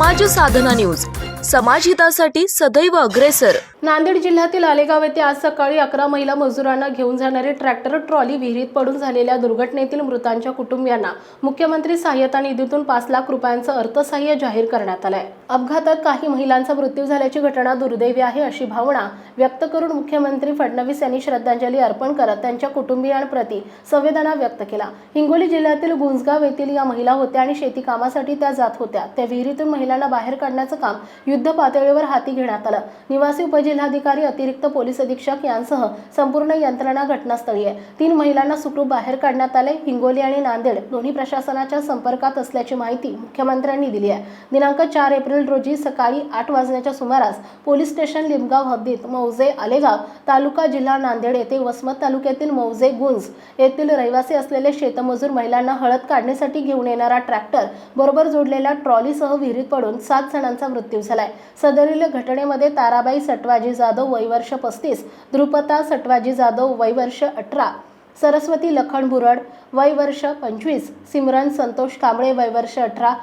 समाज साधना न्यूज. समाजहितासाठी सदैव अग्रेसर. नांदेड जिल्ह्यातील आलेगाव येथे आज सकाळी अकरा महिला मजुरांना घेऊन जाणारी ट्रॅक्टर ट्रॉली विहिरीत पडून झालेल्या दुर्घटनेतील मृतांच्या कुटुंबियांना मुख्यमंत्री सहाय्यता निधीतून पाच लाख रुपयांचं अर्थसहाय्य जाहीर करण्यात आलं आहे अपघातात काही महिलांचा मृत्यू झाल्याची घटना दुर्दैवी आहे अशी भावना व्यक्त करून मुख्यमंत्री फडणवीस यांनी श्रद्धांजली अर्पण करत त्यांच्या कुटुंबियांप्रती संवेदना व्यक्त केला. हिंगोली जिल्ह्यातील गुंजगाव येथील या महिला होत्या आणि शेती कामासाठी त्या जात होत्या. त्या विहिरीतून महिलांना बाहेर काढण्याचं काम युद्ध पातळीवर हाती घेण्यात आलं. निवासी उपजिल्हाधिकारी अतिरिक्त पोलीस अधीक्षक यांसह संपूर्ण यंत्रणा घटनास्थळी आहे. तीन महिलांना सुखरूप बाहेर काढण्यात आले. हिंगोली आणि नांदेड दोन्ही प्रशासनाच्या संपर्कात असल्याची माहिती मुख्यमंत्र्यांनी दिली आहे. दिनांक चार एप्रिल रोजी सकाळी आठ वाजण्याच्या सुमारास पोलीस स्टेशन लिमगाव हद्दीत मौजे आलेगाव तालुका जिल्हा नांदेड येथे वसमत तालुक्यातील मौजे गुंज येथील रहिवासी असलेले शेतमजूर महिलांना हळद काढण्यासाठी घेऊन येणारा ट्रॅक्टर बरोबर जोडलेल्या ट्रॉलीसह विहिरीत पडून सात जणांचा मृत्यू झालाय. सदरील घटनेमध्ये ताराबाई सटवाजी जाधव वयवर्ष पस्तीस ध्रुपता सटवाजी जाधव वयवर्ष अठरा सरस्वती लखन बुरड वय वर्ष पंचवीस सिमरन संतोष कांबळे वय वर्ष अठरा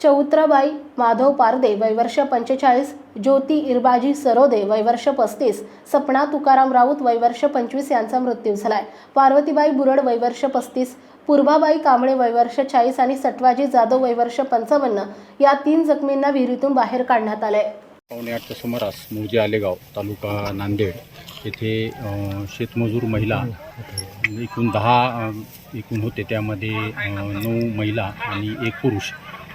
चौत्राबाई माधव पारदे वयवर्ष पंचेचाळीस ज्योती इरबाजी सरोदे वयवर्ष पस्तीस सपना तुकाराम राऊत वयवर्ष पंचवीस यांचा मृत्यू झालाय. पार्वतीबाई बुरड वयवर्ष पस्तीस पूर्वाबाई कांबळे वयवर्ष चाळीस आणि सटवाजी जाधव वयवर्ष पंचावन्न या तीन जखमींना विहिरीतून बाहेर काढण्यात आले पावणे आठच्या सुमारास मुजे आलेगाव तालुका नांदेड येथे शेतमजूर महिला एकूण दहा एकूण होते. त्यामध्ये नऊ महिला आणि एक पुरुष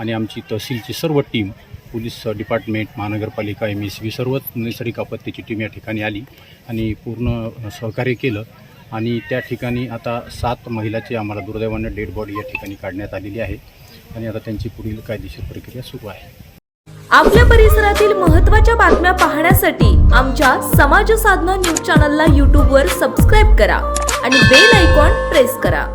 आणि आमची तहसीलची सर्व टीम पोलीस डिपार्टमेंट महानगरपालिका एम एस बी सर्वच नैसर्गिक आपत्तीची टीम या ठिकाणी आली आणि पूर्ण सहकार्य केलं. आणि त्या ठिकाणी आता सात महिलाची आम्हाला दुर्दैवाने डेड बॉडी या ठिकाणी काढण्यात आलेली आहे. आणि आता त्यांची पुढील कायदेशीर प्रक्रिया सुरू आहे. आपल्या परिसरातील महत्त्वाच्या बातम्या पाहण्यासाठी आमच्या समाज साधना न्यूज चॅनलला यूट्यूबवर सबस्क्राईब करा आणि बेल आयकॉन प्रेस करा.